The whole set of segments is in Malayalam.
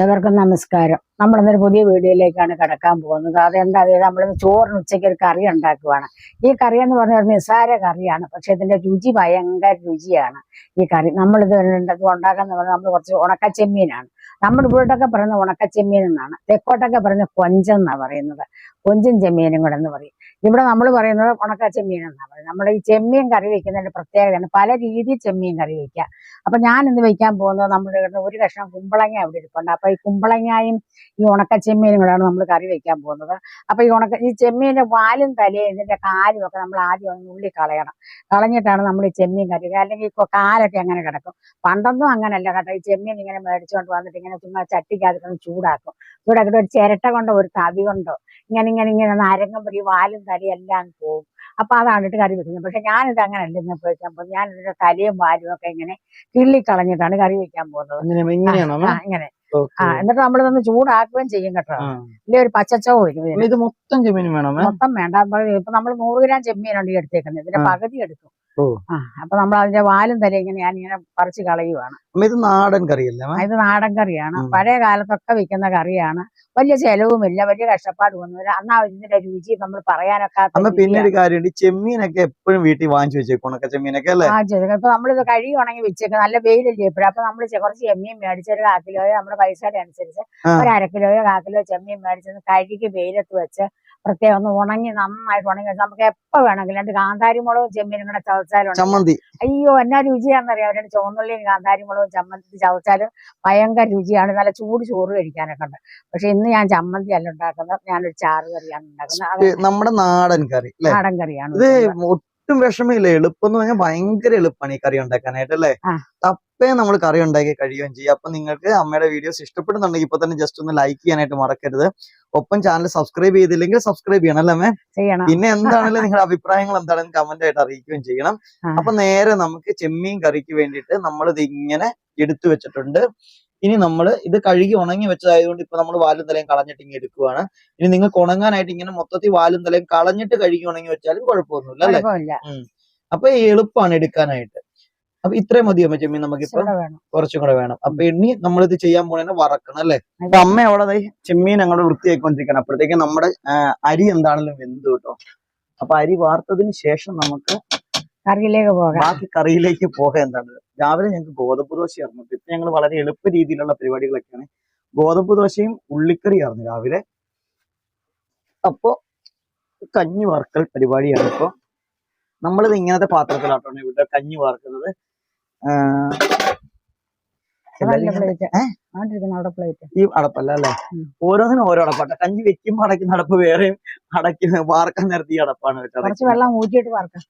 എല്ലാവർക്കും നമസ്കാരം. നമ്മൾ ഇന്നൊരു പുതിയ വീഡിയോയിലേക്കാണ് കിടക്കാൻ പോകുന്നത്. അതെന്താ? നമ്മൾ ചോറിന് ഉച്ചയ്ക്ക് ഒരു കറി ഉണ്ടാക്കുവാണ്. ഈ കറി എന്ന് പറഞ്ഞാൽ നിസ്സാര കറിയാണ്. പക്ഷെ ഇതിന്റെ രുചി ഭയങ്കര രുചിയാണ് ഈ കറി. നമ്മൾ ഇത് ഉണ്ടാക്കാന്ന് പറഞ്ഞാൽ നമ്മൾ കുറച്ച് ഉണക്കച്ചെമ്മീനാണ്. നമ്മുടെ ഇവിടൊക്കെ പറയുന്നത് ഉണക്കച്ചെമ്മീൻ എന്നാണ്. തെക്കോട്ടൊക്കെ പറയുന്നത് കൊഞ്ചെന്നാണ് പറയുന്നത്. കൊഞ്ചും ചെമ്മീനും കൂടെ എന്ന് പറയും. ഇവിടെ നമ്മൾ പറയുന്നത് ഉണക്ക ചെമ്മീൻ എന്നാണ് പറയുന്നത്. നമ്മൾ ഈ ചെമ്മീൻ കറി വെക്കുന്നതിന്റെ പ്രത്യേകതയാണ്. പല രീതിയിൽ ചെമ്മീൻ കറി വെക്കുക. അപ്പൊ ഞാൻ ഇന്ന് വെക്കാൻ പോകുന്നത് നമ്മുടെ ഒരു കഷ്ണം കുമ്പളങ്ങ അവിടെ ഇരിപ്പുണ്ട്. അപ്പൊ ഈ കുമ്പളങ്ങയും ഈ ഉണക്ക ചെമ്മീനും കൂടെയാണ് നമ്മൾ കറി വെക്കാൻ പോകുന്നത്. അപ്പൊ ഈ ഉണക്ക ഈ ചെമ്മീന്റെ വാലും തലയും ഇതിന്റെ കാലും ഒക്കെ നമ്മൾ ആദ്യം ഒന്ന് ഉള്ളി കളയണം. കളഞ്ഞിട്ടാണ് നമ്മൾ ഈ ചെമ്മീൻ കറി അല്ലെങ്കിൽ ഇപ്പൊ കാലൊക്കെ അങ്ങനെ കിടക്കും. പണ്ടൊന്നും അങ്ങനല്ല കേട്ടോ. ഈ ചെമ്മീൻ ഇങ്ങനെ മേടിച്ചുകൊണ്ട് വന്നിട്ട് ഇങ്ങനെ ചുമ്മാ ചട്ടിക്കകത്ത് ചൂടാക്കും. ചൂടാക്കിയിട്ട് ഒരു ചിരട്ട കൊണ്ടോ ഒരു തവി കൊണ്ടോ ഇങ്ങനെ ഇങ്ങനെ ഇങ്ങനെ നാരങ്ങ ഈ വാലും തലയും എല്ലാം പോവും. അപ്പൊ അതാണ് ഇട്ട് കറി വെക്കുന്നത്. പക്ഷെ ഞാനിത് അങ്ങനല്ല ഇന്ന് വെക്കാൻ പോകുന്നത്. ഞാൻ ഇതിന്റെ തലയും വാലും ഒക്കെ ഇങ്ങനെ കിള്ളിക്കളഞ്ഞിട്ടാണ് കറി വെക്കാൻ പോകുന്നത്. അങ്ങനെ ആ, ഇങ്ങനെ. ഓക്കേ. ആ എന്നിട്ട് നമ്മളിതൊന്ന് ചൂടാക്കുകയും ചെയ്യും കേട്ടോ. ഇല്ലേ ഒരു പച്ചച്ചവ് വരും ഇത് മൊത്തം ചെമ്മീൻ വേണം? മൊത്തം വേണ്ട. ഇപ്പൊ നമ്മൾ നൂറ് ഗ്രാം ചെമ്മീനുണ്ട് ഈ എടുത്തേക്കുന്നത്. ഇതിന്റെ. പകുതി എടുക്കും അപ്പൊ നമ്മൾ അതിന്റെ വാലും തല ഇങ്ങനെ ഞാൻ ഇങ്ങനെ പറിച്ചു കളയുവാണ്. ഇത് നാടൻ കറിയല്ലേ? ഇത് നാടൻ കറിയാണ്. പഴയ കാലത്തൊക്കെ വിൽക്കുന്ന കറിയാണ്. വലിയ ചെലവുമില്ല വലിയ കഷ്ടപ്പാടും ഒന്നുമില്ല അന്നാ ഇതിന്റെ രുചി നമ്മൾ പറയാനൊക്കെ പിന്നെ ഒരു. കാര്യമുണ്ട്. ചെമ്മീനൊക്കെ എപ്പോഴും വീട്ടിൽ വാങ്ങിച്ചു വെച്ചേക്കും ഉണക്ക ചെമ്മീനൊക്കെ അല്ലേ? ഇപ്പൊ നമ്മളിത് കഴുകി ഉണങ്ങി വെച്ചേക്കും. നല്ല വെയിലല്ലേ എപ്പോഴും അപ്പൊ നമ്മൾ കുറച്ച് ചെമ്മീൻ മേടിച്ച് ഒരു കാ കിലോയോ നമ്മുടെ പൈസയുടെ അനുസരിച്ച് ഒരു അര കിലോയോ കാ കിലോ ചെമ്മീൻ മേടിച്ചെന്ന് കഴുകി വെയിലത്ത് വെച്ച് പ്രത്യേകം ഒന്ന് ഉണങ്ങി നന്നായിട്ട് ഉണങ്ങി വെച്ചാൽ നമുക്ക് എപ്പോ വേണമെങ്കിലും രണ്ട് കാന്താരി മുളകും ചെമ്മീനും കൂടെ ചവച്ചാലും ചമ്മന്തി. അയ്യോ എന്നാ രുചിയാണെന്നറിയാം? രണ്ട് ചുവന്നുള്ളിയും കാന്താരി മുളകും ചമ്മന്തി ചവച്ചാലും ഭയങ്കര രുചിയാണ്. നല്ല ചൂട് ചോറ് കഴിക്കാനൊക്കെ ഉണ്ട്. പക്ഷെ ഇന്ന് ഞാൻ ചമ്മന്തി അല്ല ഉണ്ടാക്കുന്നത്. ഞാനൊരു ചാറ് കറിയാണ് ഉണ്ടാക്കുന്നത്. നമ്മുടെ നാടൻ കറി നാടൻ കറിയാണ്. ഒട്ടും വിഷമില്ല. എളുപ്പം എന്ന് പറഞ്ഞാൽ ഭയങ്കര എളുപ്പമാണ് ഈ കറി ഉണ്ടാക്കാനായിട്ട് അല്ലേ? തപ്പേ നമ്മൾ കറി ഉണ്ടാക്കി കഴിയുകയും ചെയ്യും. അപ്പൊ നിങ്ങൾക്ക് അമ്മയുടെ വീഡിയോസ് ഇഷ്ടപ്പെടുന്നുണ്ടെങ്കിൽ ഇപ്പൊ തന്നെ ജസ്റ്റ് ഒന്ന് ലൈക്ക് ചെയ്യാനായിട്ട് മറക്കരുത്. ഒപ്പം ചാനൽ സബ്സ്ക്രൈബ് ചെയ്തില്ലെങ്കിൽ സബ്സ്ക്രൈബ് ചെയ്യണം അല്ലേ മേ ചെയ്യണം. പിന്നെ എന്താണെങ്കിലും നിങ്ങളുടെ അഭിപ്രായങ്ങൾ? എന്താണെന്ന് കമന്റ് ആയിട്ട് അറിയിക്കുകയും ചെയ്യണം. അപ്പൊ നേരെ നമുക്ക് ചെമ്മീൻ കറിക്ക് വേണ്ടിയിട്ട് നമ്മളിത് ഇങ്ങനെ എടുത്തു വെച്ചിട്ടുണ്ട്. ഇനി നമ്മൾ ഇത് കഴുകി ഉണങ്ങി വെച്ചതായതുകൊണ്ട് ഇപ്പൊ നമ്മൾ വാലും തലയും കളഞ്ഞിട്ട് ഇങ്ങനെ എടുക്കുവാണ്. ഇനി നിങ്ങൾക്ക് ഉണങ്ങാനായിട്ട് ഇങ്ങനെ മൊത്തത്തിൽ വാലും തലയും കളഞ്ഞിട്ട് കഴുകി ഉണങ്ങി വെച്ചാലും കുഴപ്പമൊന്നുമില്ല അല്ലെ? അപ്പൊ എളുപ്പമാണ് എടുക്കാനായിട്ട്. അപ്പൊ ഇത്രയും മതിയോ അമ്മ ചെമ്മീൻ നമുക്കിപ്പോ. കുറച്ചും കൂടെ വേണം. അപ്പൊ ഇനി നമ്മളിത് ഇത് ചെയ്യാൻ പോണേ വറക്കണം അല്ലെ? അപ്പൊ അമ്മ അവിടെ ചെമ്മീൻ അങ്ങോട്ട് വൃത്തിയായിക്കൊണ്ടിരിക്കണം അപ്പോഴത്തേക്ക് നമ്മുടെ അരി എന്താണെങ്കിലും വെന്ത് കേട്ടോ. അപ്പൊ അരി വാർത്തതിന് ശേഷം നമുക്ക് കറിയിലേക്ക് പോകാം. ബാക്കി കറിയിലേക്ക് പോകാൻ എന്താണ്? രാവിലെ ഞങ്ങൾക്ക് ഗോതമ്പ് ദോശയായിരുന്നു ഇപ്പൊ ഞങ്ങൾ വളരെ എളുപ്പ രീതിയിലുള്ള പരിപാടികളൊക്കെയാണ്. ഗോതമ്പ് ദോശയും ഉള്ളിക്കറിയായിരുന്നു രാവിലെ. അപ്പോ കഞ്ഞി വാർക്കൽ പരിപാടിയാണ് ഇപ്പോ. നമ്മളിത് ഇങ്ങനത്തെ പാത്രത്തിലാട്ടോ ഇവിടെ കഞ്ഞി വാർക്കുന്നത് ഈ അടപ്പല്ല അല്ലേ. ഓരോന്നിനും ഓരോ അടപ്പാട്ട. കഞ്ഞി വെക്കുമ്പോ അടയ്ക്കുന്ന അടപ്പ് വേറെയും അടയ്ക്കുന്ന വാർക്കാൻ നേരത്തെ ഈ അടപ്പാണ് ആണോ വെള്ളം ഊറ്റിയിട്ട് വറക്കാം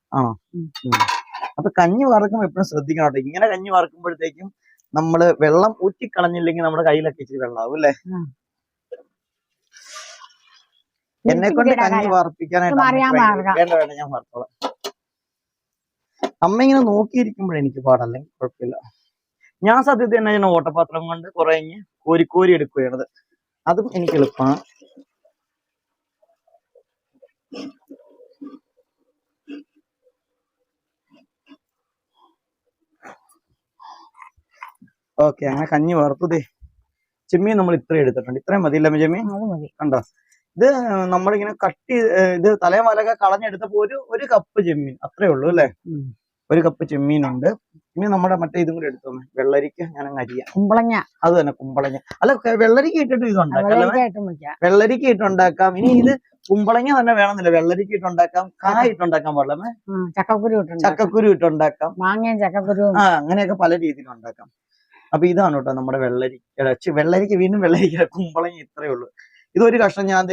അപ്പൊ കഞ്ഞി വാർക്കുമ്പോ എപ്പോഴും ശ്രദ്ധിക്കണം കേട്ടോ. ഇങ്ങനെ കഞ്ഞി വാർക്കുമ്പോഴത്തേക്കും നമ്മൾ വെള്ളം ഊറ്റിക്കളഞ്ഞില്ലെങ്കിൽ നമ്മുടെ കയ്യിലൊക്കെ ഇച്ചിരി വെള്ളമാവും അല്ലെ. എന്നെ കൊണ്ട് കഞ്ഞി വാർപ്പിക്കാനായിട്ട് പാടില്ല. വേണ്ട വേണ്ട ഞാൻ വാർത്തോളാം. അമ്മ ഇങ്ങനെ നോക്കിയിരിക്കുമ്പോഴേ എനിക്ക് പാടല്ലെങ്കിൽ കുഴപ്പമില്ല. ഞാൻ സത്യത്തിൽ തന്നെ ഞാൻ ഓട്ടപാത്രം കൊണ്ട് കുറെ കോരിക്കോരി കോരി കോരി എടുക്കുകയാണത്. അതും എനിക്ക് എളുപ്പമാണ് ഓക്കെ അങ്ങനെ കഞ്ഞി വറുത്തതേ ചെമ്മീൻ നമ്മൾ ഇത്രയും എടുത്തിട്ടുണ്ട്. ഇത്രയും മതിയില്ല ചെമ്മീൻ? അത് മതി. കണ്ടോ? ഇത് നമ്മളിങ്ങനെ കട്ട് ഇത് തലയും വലക കളഞ്ഞെടുത്തപ്പോ ഒരു ഒരു കപ്പ് ചെമ്മീൻ. അത്രേ ഉള്ളൂ അല്ലെ? ഒരു കപ്പ് ചെമ്മീനുണ്ട്. ഇനി നമ്മുടെ മറ്റേ ഇതും കൂടി എടുത്തോ വെള്ളരിക്ക ഞാൻ അങ്ങ് അരിയാം. കുമ്പളങ്ങ. അത് തന്നെ കുമ്പളങ്ങ. അല്ല വെള്ളരിക്ക ഇട്ടിട്ട് ഇത് ഉണ്ടാക്കാം വെള്ളരിക്ക ഇട്ട് ഉണ്ടാക്കാം വെള്ളരിക്ക ഇട്ടുണ്ടാക്കാം. ഇനി ഇത് കുമ്പളങ്ങ തന്നെ വേണമെന്നില്ല. വെള്ളരിക്ക ഇട്ടുണ്ടാക്കാം കായ ഇട്ടുണ്ടാക്കാൻ പാടില്ല ചക്കക്കുരു ചക്കക്കുരു ഇട്ടുണ്ടാക്കാം. മാങ്ങയും ചക്കക്കുരു ആ അങ്ങനെയൊക്കെ പല രീതിയിലും ഉണ്ടാക്കാം. അപ്പൊ ഇതാണ് കേട്ടോ നമ്മുടെ വെള്ളരിക്ക. വെള്ളരിക്ക വീണ്ടും വെള്ളരിക്ക കുമ്പളങ്ങ ഇത്രയേ ഉള്ളൂ. ഇതൊരു കഷ്ണം ഞാൻ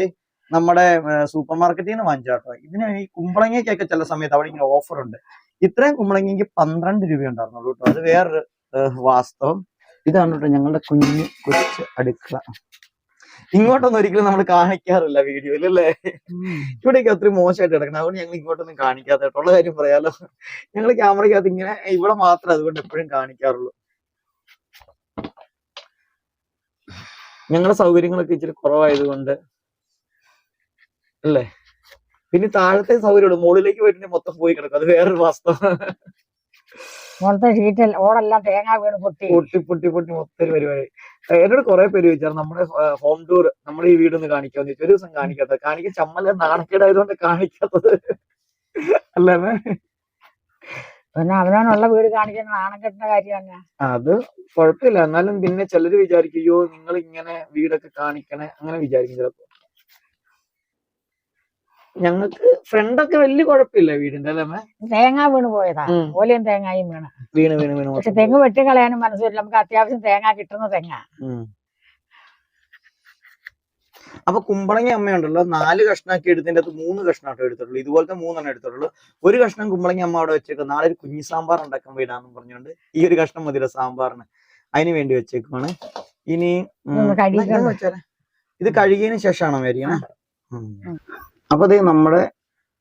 നമ്മുടെ സൂപ്പർ മാർക്കറ്റിൽ നിന്ന് വാങ്ങിച്ചാട്ടോ ഇതിന് ഈ കുമ്പളങ്ങയ്ക്കൊക്കെ ചില സമയത്ത് അവിടെ ഇങ്ങനെ ഓഫർ ഉണ്ട് ഇത്രയും കുമ്പളങ്ങിക്ക് പന്ത്രണ്ട് രൂപ ഉണ്ടായിരുന്നുള്ളൂ കേട്ടോ. അത് വേറൊരു വാസ്തവം. ഇതാണ് കേട്ടോ ഞങ്ങളുടെ കുഞ്ഞു കൊച്ചു അടുക്കള. ഇങ്ങോട്ടൊന്നും ഒരിക്കലും നമ്മൾ കാണിക്കാറില്ല വീഡിയോയിൽ അല്ലേ. ഇവിടേക്ക് ഒത്തിരി മോശമായിട്ട് കിടക്കണം. അതുകൊണ്ട് ഞങ്ങൾ ഇങ്ങോട്ടൊന്നും കാണിക്കാത്ത കേട്ടോ. ഉള്ള കാര്യം പറയാലോ. ഞങ്ങൾ ക്യാമറയ്ക്കകത്ത് ഇങ്ങനെ ഇവിടെ മാത്രം അതുകൊണ്ട് എപ്പോഴും കാണിക്കാറുള്ളൂ. ഞങ്ങളുടെ സൗകര്യങ്ങളൊക്കെ ഇച്ചിരി കുറവായതുകൊണ്ട് അല്ലേ? പിന്നെ താഴത്തെ സൗകര്യമുള്ളൂ മുകളിലേക്ക് വരുന്ന മൊത്തം പോയി കിടക്കും. അത് വേറൊരു വാസ്തവം ഷീറ്റിൽ ഓടെല്ലാം തേങ്ങ വീണ് പൊട്ടി. പൊട്ടി പൊട്ടി പൊട്ടി മൊത്തം പരിപാടി എന്നോട് കുറെ പേര് ചോദിച്ചാൽ നമ്മുടെ ഹോം ടൂർ നമ്മുടെ ഈ വീടൊന്ന് കാണിക്കാന്ന് ചോദിച്ചു. ഒരു ദിവസം കാണിക്കാത്ത. കാണിക്ക ചമ്മല നാണക്കേടായതുകൊണ്ട് കാണിക്കാത്തത്. അല്ലേ? പിന്നെ അവനവനുള്ള വീട് കാണിക്കുന്ന നാണക്കെട്ടിന്റെ കാര്യം തന്നെ. അത് കുഴപ്പമില്ല എന്നാലും പിന്നെ ചിലര് വിചാരിക്കും അയ്യോ നിങ്ങൾ ഇങ്ങനെ വീടൊക്കെ കാണിക്കണേ. അങ്ങനെ വിചാരിക്കും ചിലപ്പോ. ഞങ്ങൾക്ക് ഫ്രണ്ടൊക്കെ വലിയ കുഴപ്പമില്ല വീടിന്റെ അല്ലേ? തേങ്ങ വീണ് പോയതാ. ഓലയും തേങ്ങയും വീണ്. വീണ് വീണ് വീണ്. പക്ഷെ തെങ്ങ് വെട്ടി കളയാനും മനസ്സില്ല നമുക്ക് അത്യാവശ്യം തേങ്ങ കിട്ടുന്ന തെങ്ങ. അപ്പൊ കുമ്പളങ്ങ അമ്മയുണ്ടല്ലോ. നാല് കഷ്ണാക്കി എടുത്തതിന്റെ അകത്ത് മൂന്ന് കഷ്ണാട്ടോ എടുത്തിട്ടുള്ളൂ. ഇതുപോലത്തെ മൂന്നെണ്ണം എടുത്തിട്ടുള്ളൂ. ഒരു കഷ്ണം കുമ്പളങ്ങ അമ്മ അവിടെ വെച്ചേക്കും നാളെ ഒരു കുഞ്ഞി സാമ്പാർ ഉണ്ടാക്കാൻ വേണ്ടാന്നും പറഞ്ഞുകൊണ്ട് ഈ ഒരു കഷ്ണം മതിയുടെ സാമ്പാറിന്. അതിന് വേണ്ടി വെച്ചേക്കുവാണ്. ഇനി ഇത്? കഴുകിയതിന് ശേഷമാണോ മേരിക്കണേ അപ്പൊ നമ്മുടെ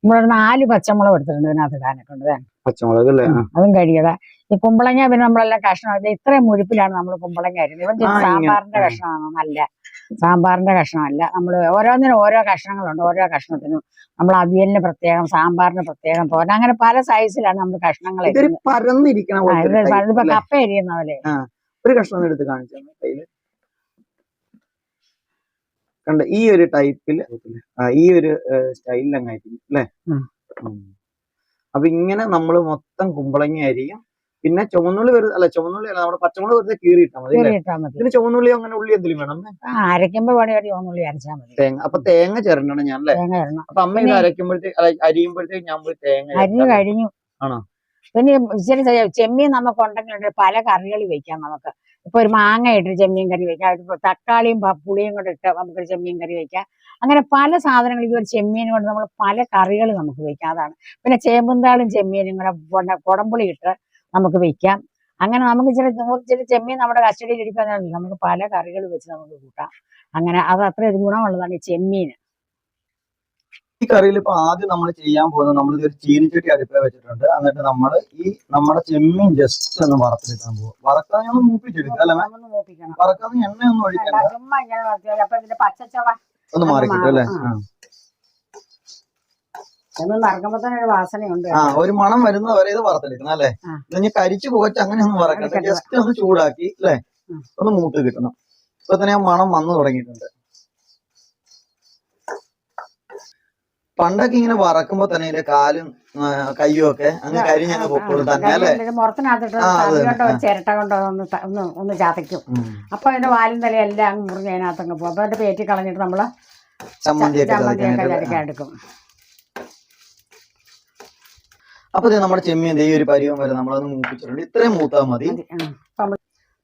നമ്മളൊരു നാല് പച്ചമുളക് എടുത്തിട്ടുണ്ട് ഇതിനകത്ത് ഇടാനൊക്കെ ഉണ്ട് പച്ചമുളക് അല്ലേ? അതും കഴിയട ഈ കുമ്പളങ്ങ പിന്നെ നമ്മളെല്ലാം കഷ്ണം ഇത് ഇത്രയും മുഴുപ്പിലാണ് നമ്മൾ കുമ്പളങ്ങ അരിഞ്ഞത് ഇവൻ സാമ്പാറിന്റെ കഷ്ണമാണോ? നല്ല. സാമ്പാറിന്റെ കഷ്ണമല്ല. നമ്മൾ ഓരോന്നിനും ഓരോ കഷ്ണങ്ങളുണ്ട്. ഓരോ കഷ്ണത്തിനും നമ്മൾ അവിയലിന് പ്രത്യേകം സാമ്പാറിന് പ്രത്യേകം തോരൻ അങ്ങനെ പല സൈസിലാണ് നമ്മൾ കഷ്ണങ്ങൾ പരന്നിരിക്കണ? കപ്പ അരിയുന്ന പോലെ ഒരു കഷ്ണം എടുത്ത് കാണിച്ചു. കണ്ട ഈ ഒരു ടൈപ്പിൽ ഈ ഒരു സ്റ്റൈലിൽ അങ്ങായിരിക്കും അല്ലെ. അപ്പൊ ഇങ്ങനെ നമ്മൾ മൊത്തം കുമ്പളങ്ങ ആയിരിക്കും പിന്നെ ചുവന്നുള്ളി വെറുതെ അല്ല ചുവന്നുള്ളി അല്ല നമ്മുടെ പച്ചമുളക് വെറുതെ കീറിയിട്ടാൽ മതി പിന്നെ ചുവന്നുള്ളി അങ്ങനെ ഉള്ളി എന്തെങ്കിലും വേണം അരയ്ക്കുമ്പോ വേണേ ഒരു ചോന്നുള്ളി അരച്ചാൽ മതി. തേങ്ങ അപ്പൊ തേങ്ങ ചേരണ്ടണം ഞാൻ അല്ലേ? അപ്പൊ അമ്മ ഇത് അരയ്ക്കുമ്പോഴത്തേക്ക് അരിയുമ്പോഴത്തേക്ക് ഞാൻ പോയി തേങ്ങ അരിഞ്ഞു. കഴിഞ്ഞു. ആണോ? പിന്നെ ചെമ്മീൻ നമുക്ക് ഉണ്ടെങ്കിൽ പല കറികൾ വെക്കാം നമുക്ക്. ഇപ്പൊ ഒരു മാങ്ങ ഇട്ടൊരു ചെമ്മീൻ കറി വെക്കാം. തക്കാളിയും പുളിയും കൂടെ ഇട്ട് നമുക്കൊരു ചെമ്മീൻ കറി വെക്കാം. അങ്ങനെ പല സാധനങ്ങൾ ഈ ഒരു ചെമ്മീൻ കൊണ്ട് നമ്മൾ പല കറികൾ നമുക്ക് വെക്കാം. അതാണ്. പിന്നെ ചേമ്പുന്താളും ചെമ്മീനും കൂടെ കുടംപുളി ഇട്ട് നമുക്ക് വെക്കാം. അങ്ങനെ നമുക്ക് ചില ഇച്ചിരി ചെമ്മീൻ നമ്മുടെ കസ്റ്റഡിയിൽ ഇരിക്കാനല്ല നമുക്ക് പല കറികൾ വെച്ച് നമുക്ക് കൂട്ടാം. അങ്ങനെ അത് അത്ര ഒരു ഗുണമുള്ളതാണ് ഈ ചെമ്മീൻ ഈ കറിയിൽ ഇപ്പൊ ആദ്യം നമ്മൾ ചെയ്യാൻ പോകുന്നത് നമ്മൾ ഒരു ചീനിച്ചട്ടി അടുപ്പിൽ വെച്ചിട്ടുണ്ട്. എന്നിട്ട് നമ്മൾ ഈ നമ്മുടെ ചെമ്മീൻ ജസ്റ്റ് ഒന്ന് വറുത്തെടുക്കാൻ പോകും വറക്കാതെ ഞങ്ങൾ മൂപ്പിച്ചെടുക്കുക അല്ലെ വറക്കാതെ എണ്ണ ഒന്നും ഒഴിക്കണ്ട. ഒന്ന് മാറിക്കിട്ടും അല്ലെ? ആ. ഒരു മണം വരുന്ന വരെ ഇത് വറുത്തെടുക്കണം അല്ലെ. ഇനി കരിച്ചു പോകച്ച് അങ്ങനെ ഒന്നും വറക്കണ്ട. വറക്കണ്ട. ജസ്റ്റ് ഒന്ന് ചൂടാക്കി അല്ലെ? ഒന്ന് മൂത്ത് കിട്ടണം. ഇപ്പൊ തന്നെ ആ മണം വന്നു തുടങ്ങിയിട്ടുണ്ട്. പണ്ടൊക്കെ ഇങ്ങനെ വറക്കുമ്പോ തന്നെ ഇതിന്റെ കാലും കയ്യും ഒക്കെ അങ്ങനെ കരിഞ്ഞങ്ങ് പൊക്കോളും തന്നെ അല്ലെ? മുറത്തിനകത്തിട്ട് ചിരട്ട കൊണ്ടോ ഒന്ന് ഒന്ന് ഒന്ന് ചതയ്ക്കും അപ്പൊ അതിന്റെ വാലും തല എല്ലാം അങ്ങ് മുറിഞ്ഞ് അതിനകത്തങ്ങ് പോകും. അപ്പൊ അതിന്റെ പേറ്റി കളഞ്ഞിട്ട് നമ്മൾ ചമ്മന്തിയൊക്കെ ചമ്മന്തിയൊക്കെ എടുക്കും. അപ്പൊ നമ്മുടെ ചെമ്മീൻ ഈ ഒരു പരിവം വരെ നമ്മളൊന്ന് മൂപ്പിച്ചിട്ടുണ്ട്. ഇത്രയും മൂത്താ മതി.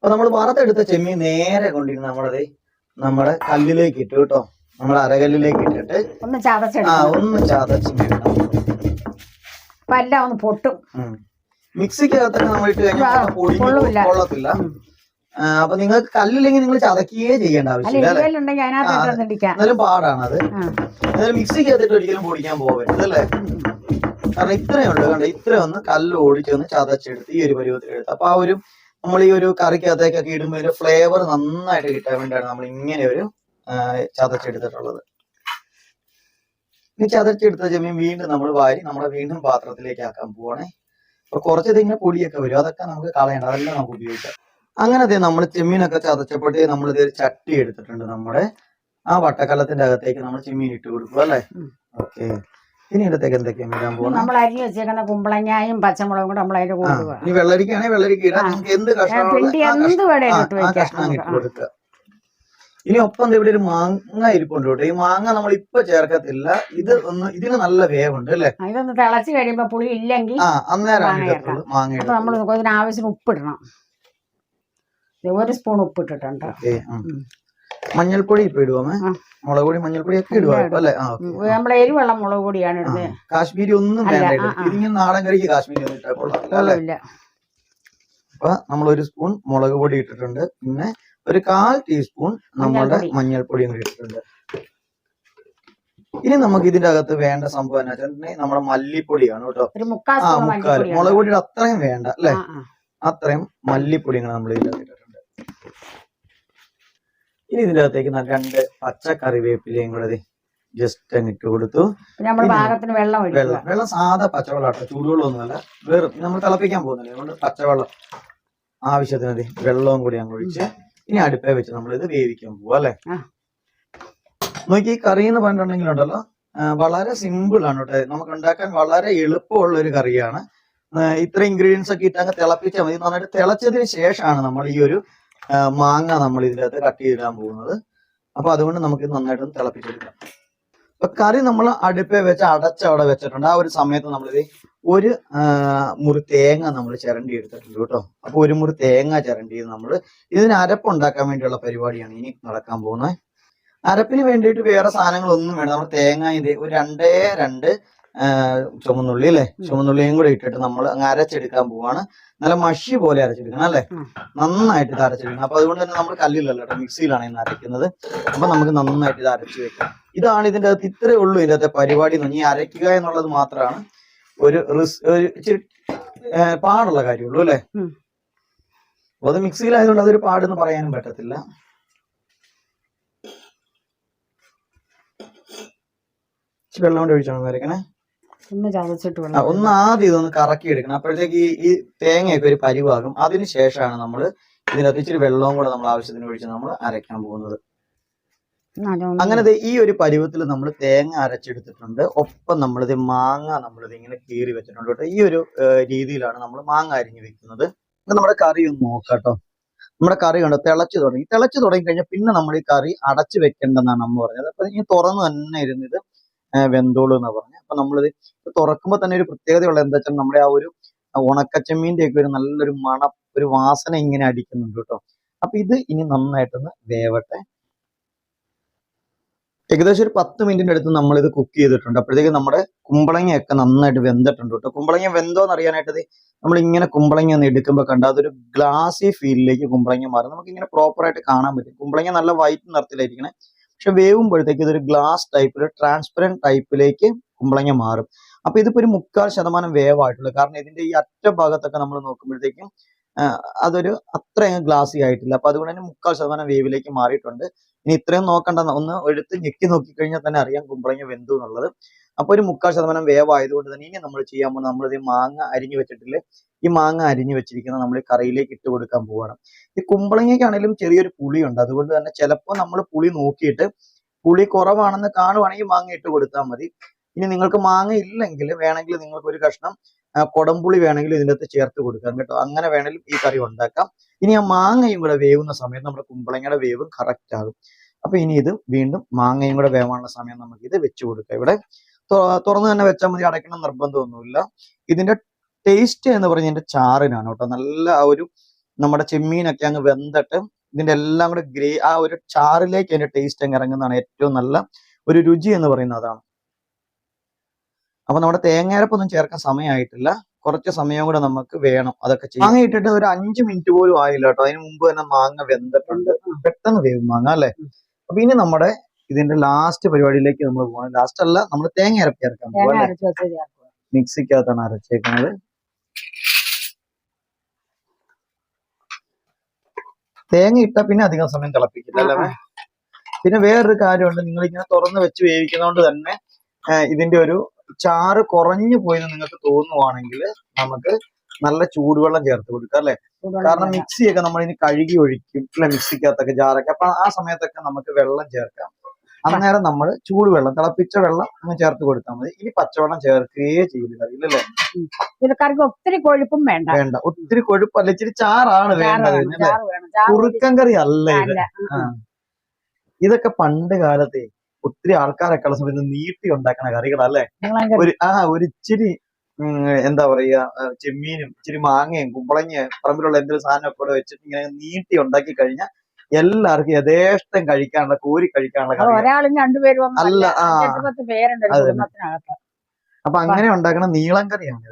അപ്പൊ നമ്മൾ വറുത്തെടുത്ത ചെമ്മീൻ നേരെ കൊണ്ടിരുന്ന് നമ്മളത് നമ്മുടെ കല്ലിലേക്ക് ഇട്ടു കേട്ടോ. നമ്മുടെ അരകല്ലിലേക്ക് ഇട്ടിട്ട് ഒന്ന് ആ ഒന്ന് ചതച്ചിടണം അപ്പൊ എല്ലാം ഒന്ന് പൊട്ടും. മിക്സിക്കകത്തൊക്കെ നമ്മൾ ഇട്ട് കഴിഞ്ഞാൽ കൊള്ളൂല. കൊള്ളത്തില്ല അപ്പൊ നിങ്ങൾക്ക് കല്ലില്ലെങ്കിൽ നിങ്ങൾ ചതക്കുകയേ ചെയ്യേണ്ട ആവശ്യമില്ല എന്നാലും പാടാണ് അത്. ആ. എന്നാലും മിക്സിക്കകത്തിട്ട് ഒരിക്കലും പൊടിക്കാൻ പോകരുത് അല്ലേ? കാരണം ഇത്രയേ ഉള്ളൂ കണ്ടോ? ഇത്ര ഒന്ന് കല്ല് ഓടിച്ചൊന്ന് ചതച്ചെടുത്ത് ഈ ഒരു പരുവത്തിൽ എടുത്ത്. അപ്പൊ ആ ഒരു നമ്മൾ ഈ ഒരു കറിക്കകത്തേക്കൊക്കെ ഇടുമ്പോൾ ഫ്ലേവർ നന്നായിട്ട് കിട്ടാൻ വേണ്ടിയാണ് നമ്മൾ ഇങ്ങനെ ഒരു ചതച്ചെടുത്തിട്ടുള്ളത്. ഇനി ചതച്ചെടുത്ത ചെമ്മീൻ വീണ്ടും നമ്മൾ വാരി നമ്മളെ വീണ്ടും പാത്രത്തിലേക്ക് ആക്കാൻ പോവാണേ. അപ്പൊ കുറച്ച് ഇങ്ങനെ പൊടിയൊക്കെ വരും. അതൊക്കെ നമുക്ക് കളയണ്ട അതെല്ലാം നമുക്ക് ഉപയോഗിക്കാം. അങ്ങനെ നമ്മൾ ചെമ്മീനൊക്കെ ചതച്ചപ്പോഴത്തേ നമ്മൾ ഇത് ചട്ടി എടുത്തിട്ടുണ്ട് നമ്മുടെ. ആ വട്ടക്കലത്തിന്റെ അകത്തേക്ക് നമ്മൾ ചെമ്മീൻ ഇട്ട് കൊടുക്കുക അല്ലേ. ഓക്കെ. ഇനി ഇടത്തേക്ക് എന്തൊക്കെയാണ് വരാൻ പോകുന്നത് നമ്മൾ അരി വെച്ചേക്കുന്ന കുമ്പളങ്ങായും പച്ചമുളകും കൂടെ നമ്മൾ അതിന്റെ കൂടെ വെള്ളരിക്കാണെങ്കിൽ വെള്ളരിക്ക ഇടാം. എന്ത് കഷ്ണം എന്ത് കഷ്ണം ഇട്ട് കൊടുക്കുക. ഇനി ഒപ്പം ഇവിടെ ഒരു മാങ്ങ ഇരിപ്പുണ്ട് കേട്ടോ. ഈ മാങ്ങ നമ്മൾ ഇപ്പൊ ചേർക്കത്തില്ല. ഇത് ഒന്ന് ഇതിന് നല്ല വേവുണ്ട് അല്ലേ? ഇതൊന്ന് തിളച്ച് കഴിയുമ്പോ പുളി ഇല്ലെങ്കിൽ ആ അന്നേരം മാങ്ങ നമ്മൾ ഇതിന് ആവശ്യത്തിന് ഉപ്പിടണം. ഒരു സ്പൂൺ ഉപ്പിട്ടിട്ടുണ്ട്. മഞ്ഞൾപ്പൊടി ഇപ്പൊ ഇടുവാമേ. മുളക് പൊടി മഞ്ഞൾപ്പൊടി ഒക്കെ ഇടുവാ? അല്ലേ? നമ്മളെ എരിവെള്ളം മുളക് പൊടിയാണ് ഇടുന്നത്. കാശ്മീരി ഒന്നും വേണ്ട. ഇതിങ്ങനെ നാടൻ കറിക്ക് കാശ്മീരി ഒന്നും ഇട്ടാ കൊള്ളാം. അല്ലേ? അപ്പൊ നമ്മൾ ഒരു സ്പൂൺ മുളക് പൊടി ഇട്ടിട്ടുണ്ട്. പിന്നെ ഒരു കാൽ ടീസ്പൂൺ നമ്മളുടെ മഞ്ഞൾപ്പൊടി. മഞ്ഞൾപ്പൊടിയും കൂടി ഇട്ടിട്ടുണ്ട്. ഇനി നമുക്ക് ഇതിന്റെ അകത്ത് വേണ്ട സംഭവം എന്നാ വെച്ചിട്ടുണ്ടെങ്കിൽ നമ്മുടെ മല്ലിപ്പൊടിയാണ് കേട്ടോ. ആ മുക്കാൽ. മുളക് പൊടിയുടെ അത്രയും വേണ്ട അല്ലെ. അത്രയും മല്ലിപ്പൊടിയാണ് നമ്മൾ ഇതിന്റെ അകത്ത് ഇട്ടിട്ടുണ്ട്. ഇനി ഇതിന്റെ അകത്തേക്ക് രണ്ട് പച്ച കറിവേപ്പിലയും കൂടെ ജസ്റ്റ് അങ്ങ് ഇട്ട് കൊടുത്തു. വെള്ളം വെള്ളം സാധാ പച്ചവെള്ളം കേട്ടോ ചൂടുവെള്ളമൊന്നുമല്ല വെറും നമ്മൾ തിളപ്പിക്കാൻ പോകുന്നില്ല അതുകൊണ്ട് പച്ചവെള്ളം ആവശ്യത്തിന് വെള്ളവും കൂടി അങ്ങ് ഒഴിച്ച് ഇനി അടുപ്പേ വെച്ച് നമ്മൾ ഇത് വേവിക്കാൻ പോവാ അല്ലെ? നോക്കി കറി എന്ന് പറഞ്ഞിട്ടുണ്ടെങ്കിൽ ഉണ്ടല്ലോ വളരെ സിമ്പിൾ ആണ് കേട്ടോ. നമുക്ക് ഉണ്ടാക്കാൻ വളരെ എളുപ്പമുള്ള ഒരു കറിയാണ്. ഇത്ര ഇൻഗ്രീഡിയൻസ് ഒക്കെ ഇട്ട് അങ്ങ് തിളപ്പിച്ചാൽ മതി നന്നായിട്ട് തിളച്ചതിന് ശേഷമാണ് നമ്മൾ ഈ ഒരു മാങ്ങ നമ്മൾ ഇതിനകത്ത് കട്ട് ചെയ്തിടാൻ പോകുന്നത്. അപ്പൊ അതുകൊണ്ട് നമുക്ക് ഇത് നന്നായിട്ടൊന്ന് തിളപ്പിച്ചെടുക്കാം. അപ്പൊ കറി നമ്മൾ അടുപ്പേ വെച്ച് അടച്ച് അവിടെ വെച്ചിട്ടുണ്ട്. ആ ഒരു സമയത്ത് നമ്മളിത് ഒരു മുറി തേങ്ങ നമ്മൾ ചിരണ്ടി എടുത്തിട്ടുണ്ട് കേട്ടോ. അപ്പൊ ഒരു മുറി തേങ്ങ ചിരണ്ടി നമ്മൾ ഇതിന് അരപ്പുണ്ടാക്കാൻ വേണ്ടിയുള്ള പരിപാടിയാണ് ഇനി നടക്കാൻ പോകുന്നത്. അരപ്പിന് വേണ്ടിയിട്ട് വേറെ സാധനങ്ങളൊന്നും വേണം നമ്മൾ തേങ്ങ ഇത് ഒരു രണ്ടേ രണ്ട് ചുമന്നുള്ളി അല്ലേ? ചുമന്നുള്ളിയും കൂടെ ഇട്ടിട്ട് നമ്മൾ അങ്ങ് അരച്ചെടുക്കാൻ പോവാണ്. നല്ല മഷി പോലെ അരച്ചെടുക്കണം അല്ലേ? നന്നായിട്ട് ഇത് അരച്ചെടുക്കണം. അപ്പൊ അതുകൊണ്ട് തന്നെ നമ്മൾ കല്ലില്ലല്ലോ കേട്ടോ മിക്സിയിലാണ് ഇന്ന് അരയ്ക്കുന്നത്. അപ്പൊ നമുക്ക് നന്നായിട്ട് ഇത് അരച്ചു വെക്കാം. ഇതാണ് ഇതിന്റെ അകത്ത് ഇത്രയേ ഉള്ളൂ ഇതിന്റെ അകത്തെ പരിപാടി എന്ന് പറഞ്ഞാൽ അരയ്ക്കുക എന്നുള്ളത് മാത്രമാണ്. ഒരു ഇച്ചിരി പാടുള്ള കാര്യമുള്ളൂ അല്ലെ? അത് മിക്സിയിലായതുകൊണ്ട് അതൊരു പാടെന്ന് പറയാനും പറ്റത്തില്ല. വെള്ളം കൊണ്ട് ഒഴിച്ചാണ് വരയ്ക്കണേ ഒന്ന് ചതച്ചിട്ട് ആദ്യം ഇതൊന്ന് കറക്കി എടുക്കണം അപ്പോഴത്തേക്ക് ഈ ഈ തേങ്ങയൊക്കെ ഒരു പരിവാകും. അതിന് ശേഷമാണ് നമ്മൾ ഇതിനകത്ത് ഇച്ചിരി വെള്ളവും കൂടെ നമ്മൾ ആവശ്യത്തിന് ഒഴിച്ച് നമ്മൾ അരയ്ക്കാൻ പോകുന്നത്. അങ്ങനെ ഈ ഒരു പരുവത്തിൽ നമ്മൾ തേങ്ങ അരച്ചെടുത്തിട്ടുണ്ട്. ഒപ്പം നമ്മളിത് മാങ്ങ നമ്മളിത് ഇങ്ങനെ കീറി വെച്ചിട്ടുണ്ട് കേട്ടോ. ഈ ഒരു രീതിയിലാണ് നമ്മൾ മാങ്ങ അരിഞ്ഞു വെക്കുന്നത്. നമ്മുടെ കറി ഒന്ന് നോക്കാട്ടോ നമ്മുടെ കറി കണ്ടോ? തിളച്ചു തുടങ്ങി. തിളച്ചു തുടങ്ങി കഴിഞ്ഞാൽ പിന്നെ നമ്മൾ ഈ കറി അടച്ചു വെക്കേണ്ടെന്നാണ് നമ്മൾ പറഞ്ഞത്. അപ്പൊ ഈ തുറന്നു തന്നെ ഇരുന്ന് ഇത് വെന്തോളൂ എന്നാ പറഞ്ഞത്. അപ്പൊ നമ്മളിത് തുറക്കുമ്പോൾ തന്നെ ഒരു പ്രത്യേകതയുള്ള എന്താ വെച്ചാൽ നമ്മുടെ ആ ഒരു ഉണക്കച്ചമ്മീന്റെ ഒക്കെ ഒരു നല്ലൊരു മണം ഒരു വാസന ഇങ്ങനെ അടിക്കുന്നുണ്ട് കേട്ടോ. അപ്പൊ ഇത് ഇനി നന്നായിട്ടൊന്ന് വേവട്ടെ. ഏകദേശം ഒരു പത്ത് മിനിറ്റിന്റെ അടുത്ത് നമ്മൾ ഇത് കുക്ക് ചെയ്തിട്ടുണ്ട്. അപ്പോഴത്തേക്ക് നമ്മുടെ കുമ്പളങ്ങയൊക്കെ നന്നായിട്ട് വെന്തിട്ടുണ്ട് കേട്ടോ. കുമ്പളങ്ങ വെന്തോന്ന് അറിയാനായിട്ട് ദേ നമ്മൾ ഇങ്ങനെ കുമ്പളങ്ങ ഒന്ന് എടുക്കുമ്പോൾ കണ്ട അതൊരു ഗ്ലാസി ഫീലിലേക്ക് കുമ്പളങ്ങ മാറും. നമുക്ക് ഇങ്ങനെ പ്രോപ്പറായിട്ട് കാണാൻ പറ്റും. കുമ്പളങ്ങ നല്ല വൈറ്റ് നിറത്തിലായിരിക്കണേ. പക്ഷെ വേവുമ്പോഴത്തേക്ക് ഇതൊരു ഗ്ലാസ് ടൈപ്പിൽ ട്രാൻസ്പെറന്റ് ടൈപ്പിലേക്ക് കുമ്പളങ്ങ മാറും. അപ്പൊ ഇതിപ്പോ ഒരു മുക്കാൽ ശതമാനം വേവായിട്ടുള്ളൂ. കാരണം ഇതിന്റെ ഈ അറ്റ ഭാഗത്തൊക്കെ നമ്മൾ നോക്കുമ്പോഴത്തേക്കും അതൊരു അത്ര ഗ്ലാസി ആയിട്ടില്ല. അപ്പൊ അതുകൊണ്ട് തന്നെ മുക്കാൽ ശതമാനം വേവിലേക്ക് മാറിയിട്ടുണ്ട്. ഇനി ഇത്രയും നോക്കണ്ട ഒന്ന് എടുത്ത് ഞെക്കി നോക്കിക്കഴിഞ്ഞാൽ തന്നെ അറിയാം കുമ്പളങ്ങ വെന്തു എന്നുള്ളത്. അപ്പൊ ഒരു മുക്കാൽ ശതമാനം വേവായതുകൊണ്ട് തന്നെ ഇനി നമ്മൾ ചെയ്യാൻ പോകുന്നത് നമ്മളിത് മാങ്ങ അരിഞ്ഞു വെച്ചിട്ടില്ലേ ഈ മാങ്ങ അരിഞ്ഞു വെച്ചിരിക്കുന്ന നമ്മൾ കറിയിലേക്ക് ഇട്ട് കൊടുക്കാൻ പോവുകയാണ് ഈ കുമ്പളങ്ങയ്ക്കാണെങ്കിലും ചെറിയൊരു പുളിയുണ്ട്. അതുകൊണ്ട് തന്നെ ചിലപ്പോൾ നമ്മൾ പുളി നോക്കിയിട്ട് പുളി കുറവാണെന്ന് കാണുവാണെങ്കിൽ മാങ്ങ ഇട്ട് കൊടുത്താൽ മതി. ഇനി നിങ്ങൾക്ക് മാങ്ങ ഇല്ലെങ്കിൽ വേണമെങ്കിൽ നിങ്ങൾക്ക് ഒരു കഷ്ണം കൊടംപുളി വേണമെങ്കിൽ ഇതിന്റെ അകത്ത് ചേർത്ത് കൊടുക്കാം കേട്ടോ. അങ്ങനെ വേണമെങ്കിലും ഈ കറി ഉണ്ടാക്കാം. ഇനി ആ മാങ്ങയും കൂടെ വേവുന്ന സമയത്ത് നമ്മുടെ കുമ്പളങ്ങയുടെ വേവ് കറക്റ്റ് ആകും. അപ്പൊ ഇനി ഇത് വീണ്ടും മാങ്ങയും കൂടെ വേവാനുള്ള സമയം നമുക്ക് ഇത് വെച്ച് കൊടുക്കാം. ഇവിടെ തുറന്ന് തന്നെ വെച്ചാൽ മതി അടയ്ക്കണം നിർബന്ധമൊന്നുമില്ല. ഇതിന്റെ ടേസ്റ്റ് എന്ന് പറഞ്ഞ ഇതിന്റെ ചാറിനാണ് കേട്ടോ. നല്ല ആ ഒരു നമ്മുടെ ചെമ്മീനൊക്കെ അങ്ങ് വെന്തിട്ട് ഇതിന്റെ എല്ലാം കൂടെ ഗ്രേ ആ ഒരു ചാറിലേക്ക് അതിന്റെ ടേസ്റ്റ് അങ്ങ് ഇറങ്ങുന്നതാണ് ഏറ്റവും നല്ല ഒരു രുചി എന്ന് പറയുന്നത് അതാണ്. അപ്പൊ നമ്മുടെ തേങ്ങയരപ്പൊന്നും ചേർക്കാൻ സമയമായിട്ടില്ല കുറച്ച് സമയം കൂടെ നമുക്ക് വേണം അതൊക്കെ ചെയ്യാം മാങ്ങ ഇട്ടിട്ട് ഒരു അഞ്ച് മിനിറ്റ് പോലും ആയില്ല കേട്ടോ. അതിന് മുമ്പ് തന്നെ മാങ്ങ വെന്തിട്ടുണ്ട്. പെട്ടെന്ന് വേവും മാങ്ങ അല്ലേ? അപ്പൊ ഇനി നമ്മുടെ ഇതിന്റെ ലാസ്റ്റ് പരിപാടിയിലേക്ക് നമ്മൾ പോകണം ലാസ്റ്റ് അല്ല നമ്മൾ തേങ്ങ അരപ്പ് ചേർക്കാൻ മിക്സിക്കകത്താണ് അരച്ചേക്കുന്നത്. തേങ്ങ ഇട്ട പിന്നെ അധികം സമയം തിളപ്പിക്കില്ല അല്ലേ പിന്നെ വേറൊരു കാര്യമുണ്ട്. നിങ്ങൾ ഇങ്ങനെ തുറന്ന് വെച്ച് വേവിക്കുന്നതുകൊണ്ട് തന്നെ ഇതിന്റെ ഒരു ചാറ് കുറഞ്ഞു പോയെന്ന് നിങ്ങൾക്ക് തോന്നുവാണെങ്കിൽ നമുക്ക് നല്ല ചൂടുവെള്ളം ചേർത്ത് കൊടുക്കാം അല്ലെ? കാരണം മിക്സിയൊക്കെ നമ്മൾ ഇനി കഴുകി ഒഴിക്കും അല്ലെ? മിക്സിക്കകത്തൊക്കെ ജാറൊക്കെ. അപ്പൊ ആ സമയത്തൊക്കെ നമുക്ക് വെള്ളം ചേർക്കാം. അന്നേരം നമ്മൾ ചൂടുവെള്ളം തിളപ്പിച്ച വെള്ളം അങ്ങ് ചേർത്ത് കൊടുത്താൽ മതി. ഇനി പച്ചവെള്ളം ചേർക്കുകയേ ചെയ്യില്ല കറിക്ക് ഒത്തിരി കൊഴുപ്പും വേണ്ട. വേണ്ട. ഒത്തിരി കൊഴുപ്പല്ല ഇച്ചിരി ചാറാണ് ചാറ് വേണ്ടത് കുറുക്കൻ കറി അല്ല ഇത്. അല്ല. ഇതൊക്കെ പണ്ട് കാലത്തെ ഒത്തിരി ആൾക്കാരൊക്കെ ഉള്ള സമയത്ത് നീട്ടി ഉണ്ടാക്കുന്ന കറികളല്ലേ ഒരു ആ ഒരു ഇച്ചിരി എന്താ പറയാ ചെമ്മീനും ഇച്ചിരി മാങ്ങയും കുമ്പളങ്ങയും പറമ്പിലുള്ള എന്തെങ്കിലും സാധനമൊക്കെ കൂടെ വെച്ചിട്ട് ഇങ്ങനെ നീട്ടി ഉണ്ടാക്കി കഴിഞ്ഞാൽ എല്ലാവർക്കും യഥേഷ്ടം കഴിക്കാനുള്ള കോരി കഴിക്കാനുള്ള ഒരാളും രണ്ടുപേരും അല്ല, ആ. അപ്പൊ അങ്ങനെ ഉണ്ടാക്കണ നീളം കറിയാണ്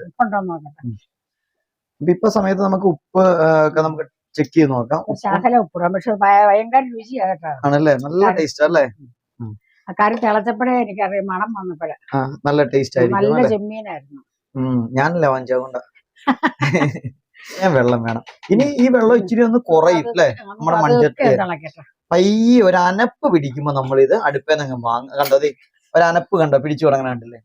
അപ്പൊ ഇപ്പൊ സമയത്ത് നമുക്ക് ഉപ്പ് ഒക്കെ നമുക്ക് ചെക്ക് ചെയ്ത് നോക്കാം. ഭയങ്കര രുചിയാണ് ആണല്ലേ? നല്ല ടേസ്റ്റ് അല്ലേ? കറി തിളച്ചപ്പോഴേ എനിക്കറിയാം മണം വന്നപ്പോഴേ. നല്ല ടേസ്റ്റ് ചെമ്മീനായിരുന്നു. ഞാനല്ല വാങ്ങിച്ചതുകൊണ്ട് ഞാൻ വെള്ളം വേണം. ഇനി ഈ വെള്ളം ഇച്ചിരി ഒന്ന് കുറയും അല്ലേ? നമ്മുടെ മൺചട്ടി. പയ്യെ ഒരു അനപ്പ് പിടിക്കുമ്പോ നമ്മൾ ഇത് അടുപ്പേന്ന് അങ്ങ് വാങ്ങ കണ്ടത് ഒരു അനപ്പ് കണ്ടോ? പിടിച്ചു തുടങ്ങണ കണ്ടില്ലേ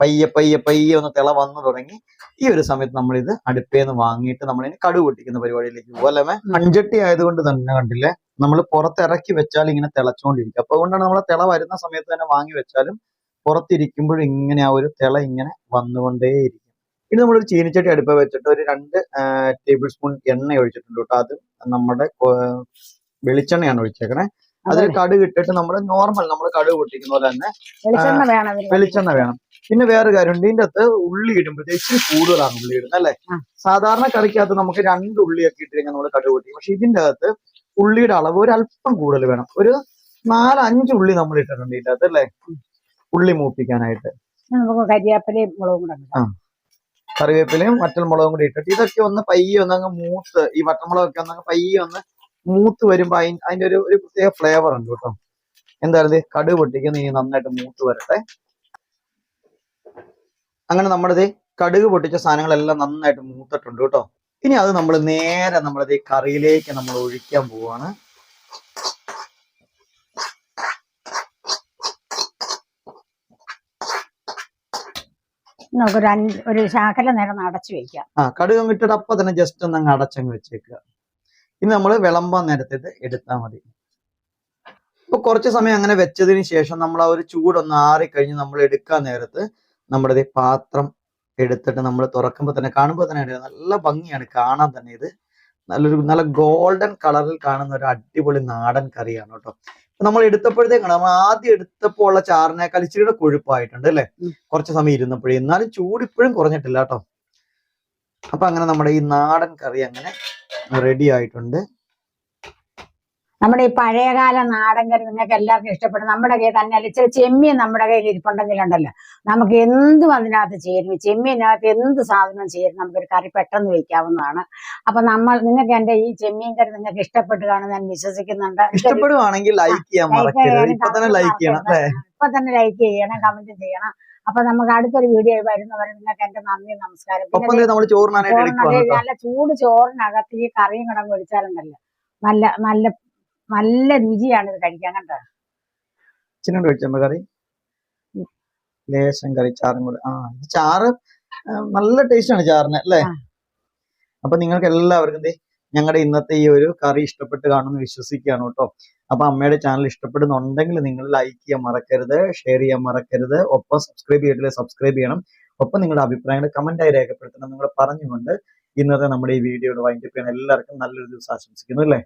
പയ്യെ പയ്യെ പയ്യെ ഒന്ന് തിള വന്നു തുടങ്ങി ഈ ഒരു സമയത്ത് നമ്മൾ ഇത് അടുപ്പേന്ന് വാങ്ങിയിട്ട് നമ്മളിനി കടുവ് പൊട്ടിക്കുന്ന പരിപാടിയിലേക്ക് പോകും അല്ലേ? മൺചട്ടി ആയതുകൊണ്ട് തന്നെ കണ്ടില്ലേ? നമ്മൾ പുറത്തിറക്കി വെച്ചാൽ ഇങ്ങനെ തിളച്ചുകൊണ്ടിരിക്കും അപ്പൊ അതുകൊണ്ടാണ് നമ്മൾ തിള വരുന്ന സമയത്ത് തന്നെ വാങ്ങി വെച്ചാലും പുറത്തിരിക്കുമ്പോൾ ഇങ്ങനെ ആ ഒരു തിള ഇങ്ങനെ വന്നുകൊണ്ടേയിരിക്കും. ഇനി നമ്മളൊരു ചീനിച്ചട്ടി അടുപ്പ വെച്ചിട്ട് ഒരു രണ്ട് ടേബിൾ സ്പൂൺ എണ്ണ ഒഴിച്ചിട്ടുണ്ട് കേട്ടോ. അത് നമ്മുടെ വെളിച്ചെണ്ണയാണ് ഒഴിച്ചേക്കണേ. അതിൽ കടുക് ഇട്ടിട്ട് നമ്മൾ നോർമൽ നമ്മൾ കടുക് പൊട്ടിക്കുന്ന പോലെ തന്നെ വെളിച്ചെണ്ണ വേണം പിന്നെ വേറെ കാര്യമുണ്ട്. ഇതിന്റെ അകത്ത് ഉള്ളി ഇടുമ്പോഴത്തേക്ക് ഇച്ചിരി കൂടുതലാണ് ഉള്ളി ഇടുന്നത് അല്ലേ? സാധാരണ കറിക്കകത്ത് നമുക്ക് രണ്ട് ഉള്ളിയൊക്കെ ഇട്ടിട്ട് നമ്മൾ കടുക് പൊട്ടിക്കും. പക്ഷെ ഇതിന്റെ അകത്ത് ഉള്ളിയുടെ അളവ് ഒരു അല്പം കൂടുതൽ വേണം. ഒരു നാല് അഞ്ച് ഉള്ളി നമ്മൾ ഇട്ടിട്ടുണ്ട് ഇതിന്റെ അകത്ത് അല്ലേ? ഉള്ളി മൂപ്പിക്കാനായിട്ട്. നമുക്ക് കരിയാപ്പിലയും മുളകും കൂടെ ആ. കറിവേപ്പിലയും വറ്റൽ മുളകും കൂടി ഇട്ടിട്ട് ഇതൊക്കെ ഒന്ന് പയ്യെ ഒന്ന് അങ്ങ് മൂത്ത് ഈ വറ്റൽമുളകൊക്കെ ഒന്ന് അങ്ങ് പയ്യെ ഒന്ന് മൂത്ത് വരുമ്പോ അതിന് അതിന്റെ ഒരു ഒരു പ്രത്യേക ഫ്ലേവർ ഉണ്ട് കേട്ടോ. എന്തായാലും കടു കടുക് പൊട്ടിക്കുന്ന ഈ നന്നായിട്ട് മൂത്ത് വരട്ടെ. അങ്ങനെ നമ്മുടെ കടുക് പൊട്ടിച്ച സാധനങ്ങളെല്ലാം നന്നായിട്ട് മൂത്തിട്ടുണ്ട് കേട്ടോ. ഇനി അത് നമ്മൾ നേരെ നമ്മളത് ഈ കറിയിലേക്ക് നമ്മൾ ഒഴിക്കാൻ പോവാണ്. നമുക്കൊരു അഞ്ച് ഒരു ശാഖല നേരം അടച്ചു വെക്കാം. ആ കടുക് അപ്പൊ തന്നെ ജസ്റ്റ് ഒന്ന് അങ്ങ് അടച്ചങ്ങ് വെച്ചേക്കുക. ഇനി നമ്മൾ വിളമ്പാൻ നേരത്തെ എടുത്താ എടുത്താൽ മതി. ഇപ്പൊ കുറച്ച് സമയം അങ്ങനെ വെച്ചതിന് ശേഷം നമ്മൾ ആ ഒരു ചൂടൊന്ന് ആറിക്കഴിഞ്ഞ് നമ്മൾ എടുക്കാൻ നേരത്ത് നമ്മുടെ പാത്രം എടുത്തിട്ട് നമ്മൾ തുറക്കുമ്പോൾ തന്നെ കാണുമ്പോൾ തന്നെ നല്ല ഭംഗിയാണ് കാണാൻ തന്നെ ഇത്. നല്ലൊരു നല്ല ഗോൾഡൻ കളറിൽ കാണുന്ന ഒരു അടിപൊളി നാടൻ കറിയാണ് കേട്ടോ. നമ്മൾ എടുത്തപ്പോഴത്തേക്കാണ് നമ്മൾ ആദ്യം എടുത്തപ്പോൾ ഉള്ള ചാറിനേക്കാൾ ഇച്ചിരിയുടെ കൊഴുപ്പായിട്ടുണ്ട് അല്ലെ. കുറച്ച് സമയം ഇരുന്നപ്പോഴേ. എന്നാലും ചൂട് ഇപ്പോഴും കുറഞ്ഞിട്ടില്ല കേട്ടോ. അപ്പൊ അങ്ങനെ നമ്മുടെ ഈ നാടൻ കറി അങ്ങനെ റെഡി ആയിട്ടുണ്ട്. നമ്മുടെ ഈ പഴയകാല നാടൻ കറി നിങ്ങൾക്ക് എല്ലാവർക്കും ഇഷ്ടപ്പെടും. നമ്മുടെ കയ്യിൽ തന്നെ അല്ല ഇച്ചിരി ചെമ്മീൻ നമ്മുടെ കയ്യിൽ ഇരിപ്പുണ്ടെങ്കിലുണ്ടല്ലോ. നമുക്ക് എന്തും അതിനകത്ത് ചേരും ചെമ്മീനകത്ത് എന്ത് സാധനവും ചേരും നമുക്കൊരു കറി പെട്ടെന്ന് വയ്ക്കാവുന്നതാണ് അപ്പൊ നമ്മൾ നിങ്ങൾക്ക് എന്റെ ഈ ചെമ്മീൻ കറി നിങ്ങൾക്ക് ഇഷ്ടപ്പെട്ടു കാണുമെന്ന് ഞാൻ വിശ്വസിക്കുന്നുണ്ട്. ഇഷ്ടപ്പെടുകയാണെങ്കിൽ ഇഷ്ടപ്പെടുവാണെങ്കിൽ ലൈക്ക് ചെയ്യാനും ഇപ്പൊ തന്നെ ലൈക്ക് ചെയ്യണം അല്ലേ? മറക്കരുത്. ഇപ്പൊ തന്നെ ലൈക്ക് ചെയ്യണം കമന്റ് ചെയ്യണം. അപ്പൊ നമുക്ക് അടുത്തൊരു വീഡിയോ വരുന്നവരെ നിങ്ങൾക്ക് എന്റെ നന്ദി നമസ്കാരം. പിന്നെ നല്ല ചൂട് ചോറിനകത്ത് ഈ കറിയും കടം ഒഴിച്ചാലുണ്ടല്ലോ നല്ല നല്ല നല്ല രുചിയാണ് ഇത് കഴിക്കാൻ കണ്ടോ? ചിന്നോണ്ട് വെച്ചമ്മ കറി? ലേശം കറി ചാറും കൂടെ. ആ ഇത് ചാറ് നല്ല ടേസ്റ്റ് ആണ് ചാറിന് അല്ലേ. അപ്പൊ നിങ്ങൾക്ക് എല്ലാവർക്കും ഞങ്ങളുടെ ഇന്നത്തെ ഈ ഒരു കറി ഇഷ്ടപ്പെട്ട് കാണുമെന്ന് വിശ്വസിക്കുകയാണ് കേട്ടോ. അപ്പൊ അമ്മയുടെ ചാനൽ ഇഷ്ടപ്പെടുന്നുണ്ടെങ്കിൽ നിങ്ങൾ ലൈക്ക് ചെയ്യാൻ മറക്കരുത് ഷെയർ ചെയ്യാൻ മറക്കരുത് ഒപ്പം സബ്സ്ക്രൈബ് ചെയ്തിട്ടില്ല സബ്സ്ക്രൈബ് ചെയ്യണം. ഒപ്പം നിങ്ങളുടെ അഭിപ്രായങ്ങൾ കമന്റ് ആയി രേഖപ്പെടുത്തണം നിങ്ങൾ പറഞ്ഞുകൊണ്ട് ഇന്നത്തെ നമ്മുടെ ഈ വീഡിയോയുടെ വൈൻഡപ്പ് ചെയ്യാൻ എല്ലാവർക്കും നല്ലൊരു ദിവസം ആശംസിക്കുന്നു അല്ലേ?